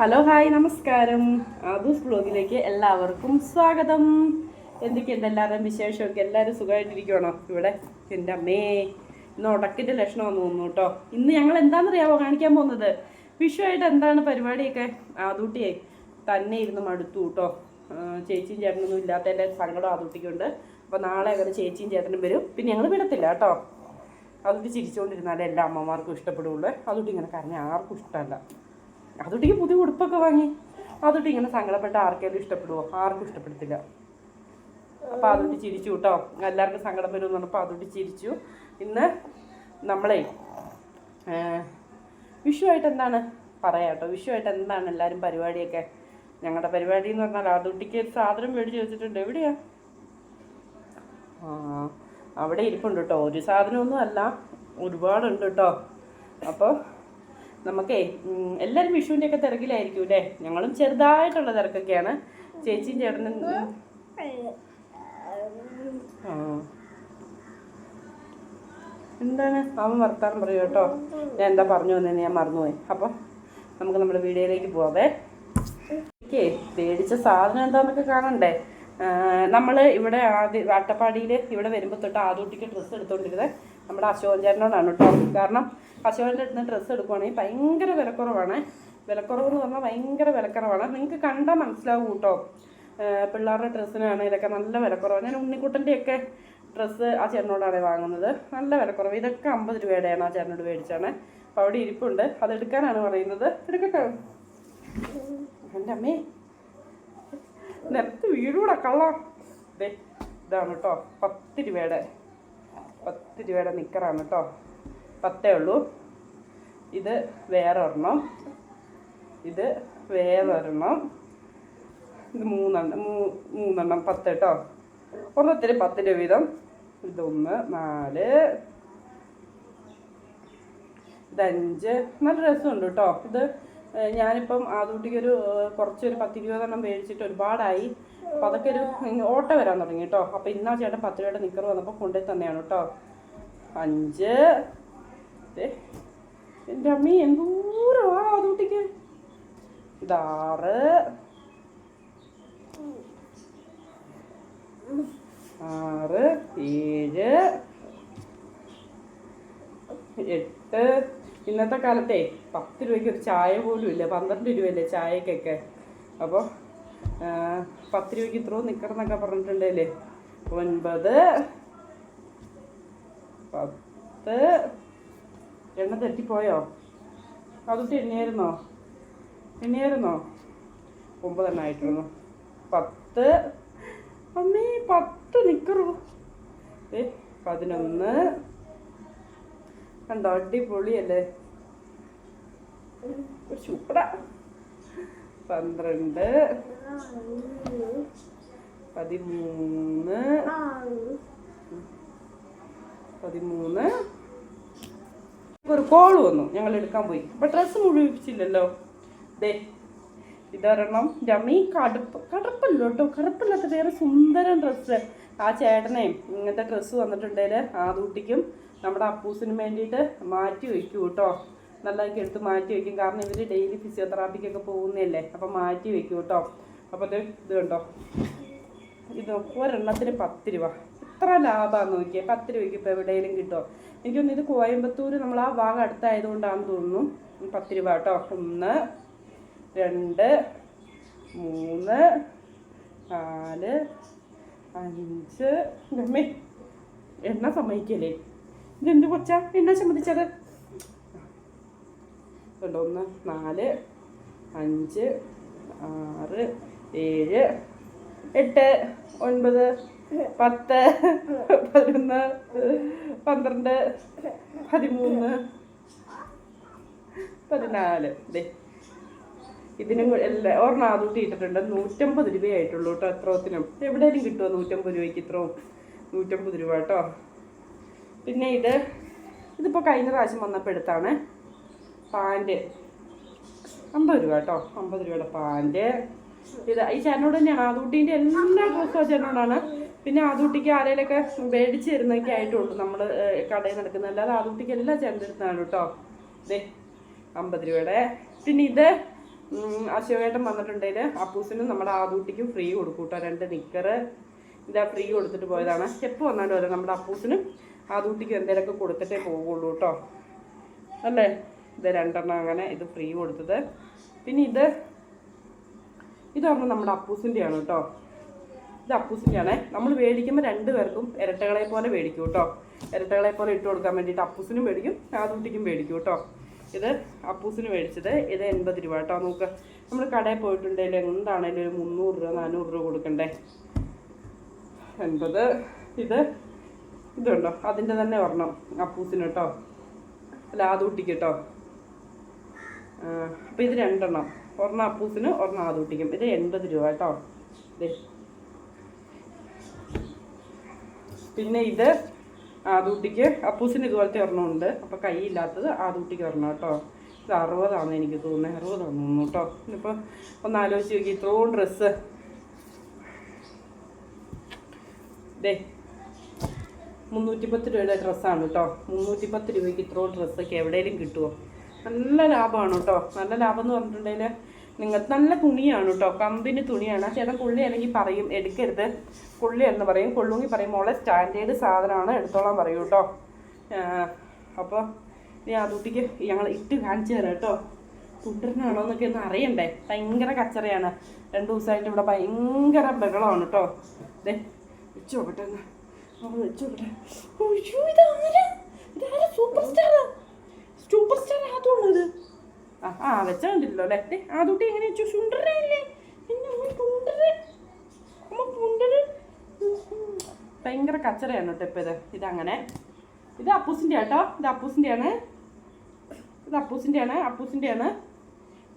Hello hi നമസ്കാരം. ആദൂസ് ബ്ലോഗിലേക്ക് എല്ലാവർക്കും സ്വാഗതം. എന്തൊക്കെയുണ്ട് എല്ലാവരുടെയും വിശേഷമൊക്കെ? എല്ലാവരും സുഖമായിട്ടിരിക്കുവാണോ? ഇവിടെ എന്റെ അമ്മേ. ഇന്ന് ഉടക്കിന്റെ ലക്ഷണമെന്ന് തോന്നുന്നു കേട്ടോ. ഇന്ന് ഞങ്ങൾ എന്താണെന്നറിയാമോ കാണിക്കാൻ പോകുന്നത്? വിഷുവായിട്ട് എന്താണ് പരിപാടിയൊക്കെ? ആദൂട്ടിയെ തന്നെ ഇരുന്ന് മടുത്തു കേട്ടോ. ചേച്ചിയും ചേട്ടനൊന്നും ഇല്ലാത്തതിന്റെ സങ്കടം ആദൂട്ടിക്കുണ്ട്. അപ്പോൾ നാളെ അങ്ങനെ ചേച്ചിയും ചേട്ടനും വരും. പിന്നെ ഞങ്ങൾ വിടത്തില്ല കേട്ടോ. അതുകൊണ്ട് ചിരിച്ചുകൊണ്ടിരുന്നാലേ എല്ലാ അമ്മമാർക്കും ഇഷ്ടപ്പെടുള്ളൂ അതുകൊണ്ട് ഇങ്ങനെ കരഞ്ഞ ആർക്കും ഇഷ്ടമല്ല. അതുകൊണ്ട് പുതിയ ഉടുപ്പൊക്കെ വാങ്ങി. അതുകൊണ്ട് ഇങ്ങനെ സങ്കടപ്പെട്ട ആർക്കെങ്കിലും ഇഷ്ടപ്പെടുമോ ആർക്കും ഇഷ്ടപ്പെടത്തില്ല. അപ്പോൾ അതുകൊണ്ട് ചിരിച്ചു കേട്ടോ. എല്ലാവർക്കും സങ്കടം വരും എന്ന് പറഞ്ഞപ്പോൾ അതുകൊണ്ട് ചിരിച്ചു. ഇന്ന് നമ്മളെ വിഷുവായിട്ട് എന്താണ്? പറയാം കേട്ടോ. വിഷുവായിട്ട് എന്താണ് എല്ലാവരും പരിപാടിയൊക്കെ? ഞങ്ങളുടെ പരിപാടി എന്ന് പറഞ്ഞാൽ അതുട്ടിക്ക് സാധനം മേടിച്ച് വെച്ചിട്ടുണ്ട്. എവിടെയാ? ആ അവിടെ ഇരിപ്പുണ്ട് കേട്ടോ. ഒരു സാധനമൊന്നും അല്ല. ഒരുപാടുണ്ട് കേട്ടോ. അപ്പോൾ നമുക്കേ എല്ലാവരും വിഷുവിന്റെ ഒക്കെ തിരക്കിലായിരിക്കും അല്ലേ? ഞങ്ങളും ചെറുതായിട്ടുള്ള തിരക്കൊക്കെയാണ്. ചേച്ചിയും ചേട്ടനും ആ. എന്താണ്? അവൻ വർത്താനം പറയൂ കേട്ടോ. ഞാൻ എന്താ പറഞ്ഞു വന്നതെന്ന് ഞാൻ മറന്നുപോയി. അപ്പം നമുക്ക് നമ്മുടെ വീഡിയോയിലേക്ക് പോവാവേ. ഓക്കെ പേടിച്ച സാധനം എന്താണെന്നൊക്കെ കാണണ്ടേ? നമ്മൾ ഇവിടെ ആദ്യം അട്ടപ്പാടിയിൽ ഇവിടെ വരുമ്പോൾ തൊട്ട് ആദ്യകുട്ടിക്ക് ഡ്രസ്സ് എടുത്തുകൊണ്ടിരുന്നത് നമ്മുടെ അശോകൻ ചേട്ടനോടാണ് കേട്ടോ. കാരണം അശോകന്റെ അടുത്ത് ഡ്രസ്സ് എടുക്കുവാണെങ്കിൽ ഭയങ്കര വിലക്കുറവാണ്. വിലക്കുറവ് എന്ന് പറഞ്ഞാൽ ഭയങ്കര വിലക്കുറവാണ്. നിങ്ങൾക്ക് കണ്ടാൽ മനസ്സിലാവും കേട്ടോ. പിള്ളേരുടെ ഡ്രസ്സിനാണെങ്കിലൊക്കെ നല്ല വിലക്കുറവാണ് ഞാൻ ഉണ്ണിക്കുട്ടന്റെയൊക്കെ ഡ്രസ്സ് ആ ചേട്ടനോടാണ് വാങ്ങുന്നത്. നല്ല വിലക്കുറവ്. ഇതൊക്കെ അമ്പത് രൂപയുടെയാണ് ആ ചേട്ടനോട് മേടിച്ചാണ് അപ്പോൾ അവിടെ ഇരിപ്പുണ്ട്. അത് എടുക്കാനാണ് പറയുന്നത്. എടുക്കട്ടെ. എന്റെ അമ്മേ. നിരത്ത് വീടുകൂടെ കള്ളാം. ഇതാണ് കേട്ടോ. പത്ത് രൂപയുടെ പത്ത് രൂപയുടെ നിക്കറാണ് കേട്ടോ പത്തേ ഉള്ളൂ. ഇത് വേറെ ഒരെണ്ണം ഇത് വേറെ ഒരെണ്ണം ഇത് മൂന്നെണ്ണം. മൂന്നെണ്ണം പത്ത് കേട്ടോ ഒന്നൊത്തിരി പത്ത് രൂപ വീതം. ഇതൊന്ന് നാല്. ഇതഞ്ച് നല്ല രസമുണ്ട് കേട്ടോ ഇത് ഞാനിപ്പം ആദ്യകുട്ടിക്കൊരു കുറച്ചൊരു പത്ത് ഇരുപതെണ്ണം മേടിച്ചിട്ട് ഒരുപാടായി. അപ്പോൾ അതൊക്കെ ഒരു ഓട്ട വരാൻ തുടങ്ങി കേട്ടോ അപ്പോൾ ഇന്നാ ചേട്ടൻ പത്ത് രൂപയുടെ നിക്കർ വന്നപ്പോൾ കൊണ്ടുപോയി തന്നെയാണ് കേട്ടോ അഞ്ച് എന്റെ അമ്മി എന്തൂരമാ ആദ്യകുട്ടിക്ക് ഇതാറ് ആറ് ഏഴ്. എട്ട്. ഇന്നത്തെ കാലത്തെ പത്ത് രൂപയ്ക്ക് ഒരു ചായ പോലും ഇല്ല. പന്ത്രണ്ട് രൂപയല്ലേ ചായക്കൊക്കെ? അപ്പോൾ പത്ത് രൂപയ്ക്ക് ഇത്രയും നിൽക്കണമെന്നൊക്കെ പറഞ്ഞിട്ടുണ്ടല്ലേ? ഒൻപത് പത്ത്. എണ്ണ തെറ്റിപ്പോയോ അതൊട്ട് എണ്ണിയായിരുന്നോ? എണ്ണിയായിരുന്നോ? ഒമ്പതെണ്ണം ആയിട്ടിരുന്നു പത്ത്. അമ്മേ പത്ത് നിൽക്കറു ഏ പതിനൊന്ന്. കണ്ടോ? അടിപൊളിയല്ലേ? ചൂടാ പന്ത്രണ്ട്. പതിമൂന്ന്. പതിമൂന്ന്. ഒരു കോൾ വന്നു. ഞങ്ങൾ എടുക്കാൻ പോയി. അപ്പൊ ഡ്രസ്സ് മുഴുവിപ്പിച്ചില്ലല്ലോ. ദേ ഇതൊരെണ്ണം രമി കടുപ്പ് കടുപ്പല്ലോ കേട്ടോ? കടുപ്പില്ലാത്ത വേറെ സുന്ദരം ഡ്രസ്സ് ആ ചേട്ടനെയും ഇങ്ങനത്തെ ഡ്രസ്സ് വന്നിട്ടുണ്ടെങ്കിൽ ആദൂട്ടിക്കും നമ്മുടെ അപ്പൂസിന് വേണ്ടിയിട്ട് മാറ്റി വയ്ക്കും കേട്ടോ. നല്ലതൊക്കെ എടുത്ത് മാറ്റി വയ്ക്കും. കാരണം ഇവർ ഡെയിലി ഫിസിയോതെറാപ്പിക്കൊക്കെ പോകുന്നതല്ലേ? അപ്പം മാറ്റി വയ്ക്കും കേട്ടോ. അപ്പോൾ ഇത് കണ്ടോ? ഇത് ഒരെണ്ണത്തിന് പത്ത് രൂപ. എത്ര ലാഭമാണെന്ന് നോക്കിയേ. പത്ത് രൂപയ്ക്ക് ഇപ്പോൾ എവിടെയെങ്കിലും കിട്ടുമോ എനിക്കൊന്ന് ഇത് കോയമ്പത്തൂർ നമ്മൾ ആ ഭാഗം അടുത്തായതുകൊണ്ടാണെന്ന് തോന്നുന്നു. പത്ത് രൂപ കേട്ടോ. ഒന്ന് രണ്ട് മൂന്ന് നാല് അഞ്ച് അമ്മേ എണ്ണ സമ്മതിക്കല്ലേ? ഇതെന്ത് കൊച്ച? എണ്ണ സമ്മതിച്ചത്. ഒന്ന് നാല് അഞ്ച് ആറ് ഏഴ് എട്ട് ഒൻപത് പത്ത് പതിനൊന്ന് പന്ത്രണ്ട് പതിമൂന്ന് പതിനാല്. ദേ ഇതിനും എല്ലാ ഒരെണ്ണം ആദ്യത്തെ ഇട്ടിട്ടുണ്ട്. നൂറ്റമ്പത് രൂപയായിട്ടുള്ളൂ കേട്ടോ എത്രത്തിനും എവിടെയെങ്കിലും കിട്ടുമോ നൂറ്റമ്പത് രൂപയ്ക്ക് ഇത്രയും നൂറ്റമ്പത് രൂപ കേട്ടോ. പിന്നെ ഇത് ഇതിപ്പോൾ കഴിഞ്ഞ പ്രാവശ്യം വന്നപ്പോൾ എടുത്താണ്. പാന്റ് അമ്പത് രൂപ കേട്ടോ. അമ്പത് രൂപയുടെ പാന്റ് ഇത് ഈ ചേട്ടനോട് തന്നെയാണ്. ആദൂട്ടീന്റെ എല്ലാ ഡ്രസ്സും ചേട്ടനോടാണ്. പിന്നെ ആദൂട്ടിക്ക് ആരെയിലൊക്കെ മേടിച്ച് തരുന്നൊക്കെ ആയിട്ടുള്ളൂ. നമ്മൾ കടയിൽ നടക്കുന്നത് അല്ലാതെ ആദൂട്ടിക്ക് എല്ലാ ചേട്ടന്റെ അടുത്താണ് കേട്ടോ. ഇതേ അമ്പത് രൂപയുടെ. പിന്നെ ഇത് അശോകേട്ടൻ വന്നിട്ടുണ്ടെങ്കിൽ അപ്പൂസിനും നമ്മുടെ ആദൂട്ടിക്കും ഫ്രീ കൊടുക്കും കേട്ടോ രണ്ട് നിക്കറ് ഇതാ ഫ്രീ കൊടുത്തിട്ട് പോയതാണ്. എപ്പോൾ വന്നാലും അതെ നമ്മുടെ അപ്പൂസിനും ആദൂട്ടിക്കും എന്തെങ്കിലുമൊക്കെ കൊടുത്തിട്ടേ പോകുള്ളൂ കേട്ടോ. അല്ലേ? ഇത് രണ്ടെണ്ണം അങ്ങനെ ഇത് ഫ്രീ കൊടുത്തത്. പിന്നെ ഇത് ഇതൊരെണ്ണം നമ്മുടെ അപ്പൂസിന്റെയാണ് കേട്ടോ. ഇത് അപ്പൂസിന്റെയാണ് നമ്മൾ മേടിക്കുമ്പോൾ രണ്ട് പേർക്കും ഇരട്ടകളെ പോലെ മേടിക്കും കേട്ടോ. ഇരട്ടകളെ പോലെ ഇട്ട് കൊടുക്കാൻ വേണ്ടിയിട്ട് അപ്പൂസിനും മേടിക്കും ആദൂട്ടിക്കും മേടിക്കും കേട്ടോ. ഇത് അപ്പൂസിന് മേടിച്ചത്. ഇത് എൺപത് രൂപ കേട്ടോ. നമുക്ക് നമ്മൾ കടയിൽ പോയിട്ടുണ്ടെങ്കിൽ എന്താണേലും ഒരു മുന്നൂറ് രൂപ നാനൂറ് രൂപ കൊടുക്കണ്ടേ? എൺപത്. ഇത് ഇതുണ്ടോ അതിന്റെ തന്നെ ഒരെണ്ണം അപ്പൂസിന് കേട്ടോ. അല്ല ആദൂട്ടിക്ക് കേട്ടോ. അപ്പോൾ ഇത് രണ്ടെണ്ണം. ഒരെണ്ണം അപ്പൂസിന് ഒരെണ്ണം ആദൂട്ടിക്കും. ഇത് എൺപത് രൂപ കേട്ടോ. പിന്നെ ഇത് ആദൂട്ടിക്ക് അപ്പൂസിന് ഇതുപോലത്തെ ഒരെണ്ണം ഉണ്ട്. അപ്പോൾ കൈയില്ലാത്തത് ആദൂട്ടിക്ക് ഒരെണ്ണം കേട്ടോ. ഇത് അറുപതാണ് എനിക്ക് തോന്നുന്നത് അറുപതാണ് തോന്നുന്നു കേട്ടോ. ഇനിയിപ്പോൾ ഒന്ന് ആലോചിച്ച് നോക്കി. ഇത്രയും ഡ്രസ്സ് ദേ മുന്നൂറ്റിപ്പത്ത് രൂപയുടെ ഡ്രസ്സാണ് കേട്ടോ. മുന്നൂറ്റി പത്ത് രൂപയ്ക്ക് ഇത്രയും ഡ്രസ്സൊക്കെ എവിടെയെങ്കിലും കിട്ടുമോ നല്ല ലാഭമാണ് കേട്ടോ. നല്ല ലാഭം എന്ന് പറഞ്ഞിട്ടുണ്ടെങ്കിൽ നിങ്ങൾ നല്ല തുണിയാണ് കേട്ടോ കമ്പിന് തുണിയാണ്. ചേട്ടൻ പുള്ളി അല്ലെങ്കിൽ പറയും എടുക്കരുത്. പുള്ളി എന്ന് പറയും കൊള്ളുങ്ങി പറയും മോളെ സ്റ്റാൻഡേർഡ് സാധനമാണ് എടുത്തോളാൻ പറയൂ കേട്ടോ അപ്പോൾ ഞാൻ ആ കുട്ടിക്ക് ഞങ്ങൾ ഇട്ട് കാണിച്ചു തരാം കേട്ടോ കുട്ടനാണോ എന്നൊക്കെ ഒന്ന് അറിയണ്ടേ? ഭയങ്കര കച്ചറയാണ്. രണ്ട് ദിവസമായിട്ട് ഇവിടെ ഭയങ്കര ബഹളമാണ് കേട്ടോ ദേ വെച്ച് നോക്കട്ടെ സൂപ്പർ സ്റ്റാറാ. സൂപ്പർ സ്റ്റാർ ഇത് ആ ആ വെച്ച കണ്ടില്ലല്ലോ അല്ലേ? ആ കുട്ടി എങ്ങനെ വെച്ചു? അമ്മ സുണ്ടര ഭയങ്കര കച്ചറയാണ് കേട്ടോ ഇപ്പം ഇത്. ഇതങ്ങനെ. ഇത് അപ്പൂസിന്റെ കേട്ടോ ഇത് അപ്പൂസിന്റെയാണ്. ഇത് അപ്പൂസിന്റെയാണ് അപ്പൂസിന്റെ ആണ്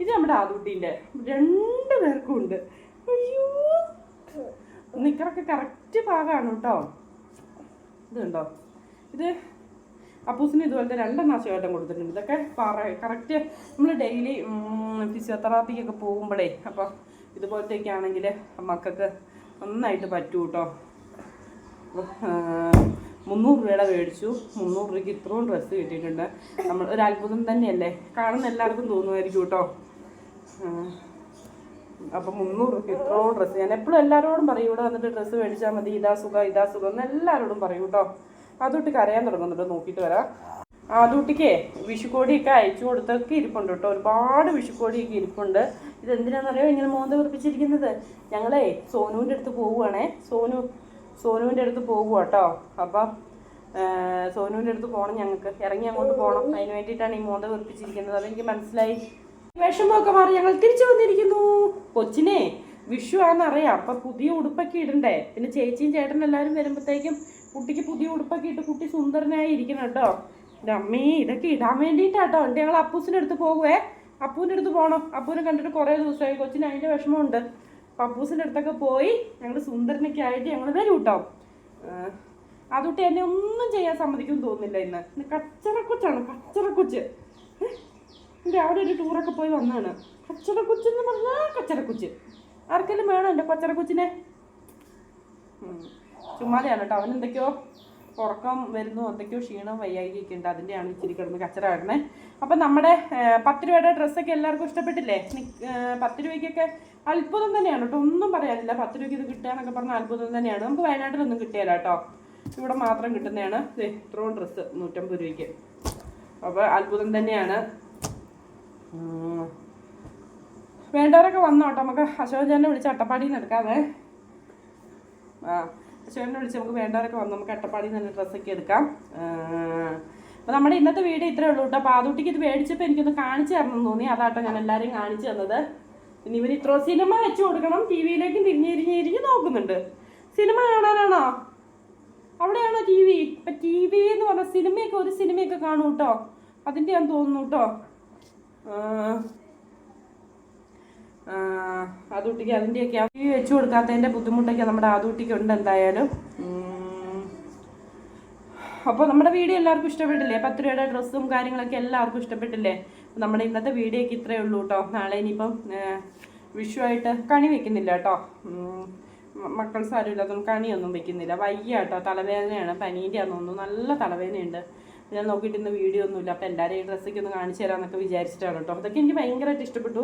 ഇത് നമ്മുടെ ആദൂട്ടീന്റെ. രണ്ട് പേർക്കും ഉണ്ട്. അയ്യോ. നിക്കറൊക്കെ കറക്റ്റ് പാകമാണ് കേട്ടോ. ഇതുണ്ടോ? ഇത് അപ്പൂസിന് ഇതുപോലത്തെ രണ്ടെണ്ണം ആശയമായിട്ടും കൊടുത്തിട്ടുണ്ട്. ഇതൊക്കെ പറ കറക്റ്റ് നമ്മൾ ഡെയിലി ഫിസിയോതെറാപ്പിക്കൊക്കെ പോകുമ്പോഴേ അപ്പോൾ ഇതുപോലത്തെയൊക്കെ ആണെങ്കിൽ മക്കൾക്ക് നന്നായിട്ട് പറ്റൂ കേട്ടോ മുന്നൂറ് രൂപയുടെ മേടിച്ചു. മുന്നൂറ് രൂപയ്ക്ക് ഇത്രയും ഡ്രസ്സ് കിട്ടിയിട്ടുണ്ട്. നമ്മൾ ഒരു അത്ഭുതം തന്നെയല്ലേ? കാണുന്ന എല്ലാവർക്കും തോന്നുമായിരിക്കും കേട്ടോ അപ്പം മുന്നൂറ് രൂപയ്ക്ക് ഇത്രയും ഡ്രസ്സ് ഞാൻ എപ്പോഴും എല്ലാവരോടും പറയും ഇവിടെ വന്നിട്ട് ഡ്രസ്സ് മേടിച്ചാൽ മതി. ഇതാ സുഖം ഇതാ സുഖം എന്ന് എല്ലാവരോടും പറയും കേട്ടോ അതുകൊണ്ട് കരയാൻ തുടങ്ങുന്നുണ്ട്. നോക്കിയിട്ട് വരാം. ആദൂട്ടിക്കേ വിഷുക്കോടിയൊക്കെ അയച്ചു കൊടുത്തൊക്കെ ഇരിപ്പുണ്ട് കേട്ടോ. ഒരുപാട് വിഷുക്കോടിയൊക്കെ ഇരിപ്പുണ്ട്. ഇത് എന്തിനാണെന്നറിയോ ഇങ്ങനെ മോന്ത വീർപ്പിച്ചിരിക്കുന്നത് ഞങ്ങളേ സോനുവിന്റെ അടുത്ത് പോവുകയാണേ. സോനു സോനുവിന്റെ അടുത്ത് പോകുക കേട്ടോ. അപ്പം സോനുവിന്റെ അടുത്ത് പോകണം ഞങ്ങൾക്ക്. ഇറങ്ങി അങ്ങോട്ട് പോകണം. അതിന് വേണ്ടിയിട്ടാണ് ഈ മോന്ത വീർപ്പിച്ചിരിക്കുന്നത് അതെനിക്ക് മനസ്സിലായി. വിഷമമൊക്കെ മാറി ഞങ്ങൾ തിരിച്ചു വന്നിരിക്കുന്നു. കൊച്ചിനെ വിഷു ആണെന്നറിയാം. അപ്പം പുതിയ ഉടുപ്പൊക്കെ ഇടണ്ടേ. പിന്നെ ചേച്ചിയും ചേട്ടനും എല്ലാവരും വരുമ്പോഴത്തേക്കും കുട്ടിക്ക് പുതിയ ഉടുപ്പൊക്കെ ഇട്ട് കുട്ടി സുന്ദരനായി ഇരിക്കണം കേട്ടോ. എന്റെ അമ്മേ ഇതൊക്കെ ഇടാൻ വേണ്ടിയിട്ടാട്ടോ. എന്നിട്ട് ഞങ്ങൾ അപ്പൂസിന്റെ അടുത്ത് പോകുവേ അപ്പൂന്റെ അടുത്ത് പോകണം അപ്പൂനെ കണ്ടിട്ട് കുറേ ദിവസമായി. കൊച്ചിന് അതിന്റെ വിഷമമുണ്ട്. അപ്പം അപ്പൂസിന്റെ അടുത്തൊക്കെ പോയി ഞങ്ങൾ സുന്ദരനൊക്കെ ആയിട്ട് ഞങ്ങൾ വരും കേട്ടോ അതുകൊണ്ട് എന്നെ ഒന്നും ചെയ്യാൻ സമ്മതിക്കും തോന്നുന്നില്ല ഇന്ന്. ഇന്ന് കച്ചറക്കൊച്ചാണ് കച്ചറക്കൊച്ച് എന്റെ അവിടെ ഒരു ടൂറൊക്കെ പോയി വന്നാണ്. കച്ചറക്കൊച്ച് എന്ന് പറഞ്ഞാൽ കച്ചറക്കൊച്ച് ആർക്കെങ്കിലും വേണം എന്റെ കൊച്ചറക്കൊച്ചിനെ ചുമ്മാതെയാണ് കേട്ടോ. അവൻ എന്തൊക്കെയോ ഉറക്കം വരുന്നു എന്തൊക്കെയോ ക്ഷീണം വയ്യായികയൊക്കെ ഉണ്ട്. അതിന്റെയാണ് ഇച്ചിരി കിടന്ന് കച്ചറ വരുന്നത് അപ്പം നമ്മുടെ പത്ത് രൂപയുടെ ഡ്രസ്സൊക്കെ എല്ലാവർക്കും ഇഷ്ടപ്പെട്ടില്ലേ? പത്ത് രൂപയ്ക്കൊക്കെ അത്ഭുതം തന്നെയാണ് കേട്ടോ. ഒന്നും പറയാനില്ല. പത്ത് രൂപയ്ക്ക് ഇത് കിട്ടുകയെന്നൊക്കെ പറഞ്ഞാൽ അത്ഭുതം തന്നെയാണ്. നമുക്ക് വയനാട്ടിലൊന്നും കിട്ടിയല്ല കേട്ടോ. ഇവിടെ മാത്രം കിട്ടുന്നതാണ്. ഇത്രയും ഡ്രസ്സ് നൂറ്റമ്പത് രൂപയ്ക്ക്. അപ്പോൾ അത്ഭുതം തന്നെയാണ്. വേണ്ടവരൊക്കെ വന്നോട്ടോ നമുക്ക് നമുക്ക് അശോകനെ വിളിച്ച് അട്ടപ്പാടിയിൽ നിന്ന് എടുക്കാതെ ആ. അശോകനെ വിളിച്ച് നമുക്ക് വേണ്ടവരൊക്കെ വന്ന്. നമുക്ക് അട്ടപ്പാടിയിൽ നിന്ന് ഡ്രസ്സൊക്കെ എടുക്കാം. അപ്പോൾ നമ്മുടെ ഇന്നത്തെ വീഡിയോ ഇത്രേ ഉള്ളൂ കേട്ടോ. പാതൂട്ടിക്ക് ഇത് മേടിച്ചപ്പോൾ എനിക്കൊന്ന് കാണിച്ചു തരണം തോന്നി. അതാട്ടോ ഞാൻ എല്ലാവരെയും കാണിച്ചു തന്നത്. ഇനി ഇവർ ഇത്രോ സിനിമ വെച്ച് കൊടുക്കണം. ടി വിയിലേക്കും തിരിഞ്ഞിരിഞ്ഞിരിഞ്ഞ് തിരിഞ്ഞ് തിരിഞ്ഞ് നോക്കുന്നുണ്ട്. സിനിമ കാണാനാണോ? അവിടെയാണോ ടി വി? ഇപ്പം ടി വി എന്ന് പറഞ്ഞാൽ സിനിമയൊക്കെ ഒരു സിനിമയൊക്കെ കാണൂട്ടോ അതിന്റെ ഞാൻ തോന്നുന്നു കേട്ടോ. ആദൂട്ടിക്ക് അതിന്റെയൊക്കെ ഈ വെച്ച് കൊടുക്കാത്തതിന്റെ ബുദ്ധിമുട്ടൊക്കെ നമ്മുടെ ആദൂട്ടിക്ക് ഉണ്ട് എന്തായാലും. അപ്പോൾ നമ്മുടെ വീഡിയോ എല്ലാവർക്കും ഇഷ്ടപ്പെട്ടില്ലേ? പത്ത് രൂപയുടെ ഡ്രസ്സും കാര്യങ്ങളൊക്കെ എല്ലാവർക്കും ഇഷ്ടപ്പെട്ടില്ലേ? നമ്മുടെ ഇന്നത്തെ വീഡിയോയ്ക്ക് ഇത്രയേ ഉള്ളൂ കേട്ടോ നാളെ ഇനിയിപ്പം വിഷുവായിട്ട് കണി വെക്കുന്നില്ല കേട്ടോ മക്കൾ സാരമില്ല സാരമില്ലാത്തതുകൊണ്ട് കണിയൊന്നും വെക്കുന്നില്ല. വയ്യ കേട്ടോ തലവേദനയാണ് പനീന്റെ ആണെന്ന് തോന്നുന്നു. നല്ല തലവേദനയുണ്ട്. ഞാൻ നോക്കിയിട്ട് ഇന്ന് വീഡിയോ ഒന്നുമില്ല. അപ്പോൾ എല്ലാവരും ഈ ഡ്രസ്സൊക്കെ ഒന്ന് കാണിച്ചു തരാമെന്നൊക്കെ വിചാരിച്ചിട്ടാണ് കേട്ടോ അതൊക്കെ എനിക്ക് ഭയങ്കരമായിട്ട് ഇഷ്ടപ്പെട്ടു.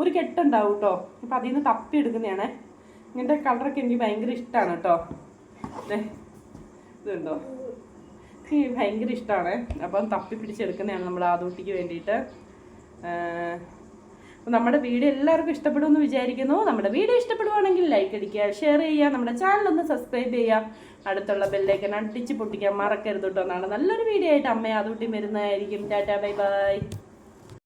ഒരു കെട്ടുണ്ടാവും കേട്ടോ അപ്പോൾ അതിൽ നിന്ന് തപ്പി എടുക്കുന്നതാണേ. ഇങ്ങനത്തെ കളറൊക്കെ എനിക്ക് ഭയങ്കര ഇഷ്ടമാണ് കേട്ടോ ഇതുണ്ടോ? ഭയങ്കര ഇഷ്ടമാണ് അപ്പം തപ്പി പിടിച്ചെടുക്കുന്നതാണ് നമ്മൾ ആദൂട്ടിക്ക് വേണ്ടിയിട്ട്. നമ്മുടെ വീഡിയോ എല്ലാവർക്കും ഇഷ്ടപ്പെടുമെന്ന് വിചാരിക്കുന്നു. നമ്മുടെ വീഡിയോ ഇഷ്ടപ്പെടുവാണെങ്കിൽ ലൈക്ക് അടിക്കുക ഷെയർ ചെയ്യുക നമ്മുടെ ചാനൽ ഒന്ന് സബ്സ്ക്രൈബ് ചെയ്യുക. അടുത്തുള്ള ബെല്ലേക്കൻ അടിച്ച് പൊട്ടിക്കാൻ മറക്കരുത് കേട്ടോ എന്നാണ് നല്ലൊരു വീഡിയോ ആയിട്ട് അമ്മയെ അതുകൂട്ടി വരുന്നതായിരിക്കും. Tata bye bye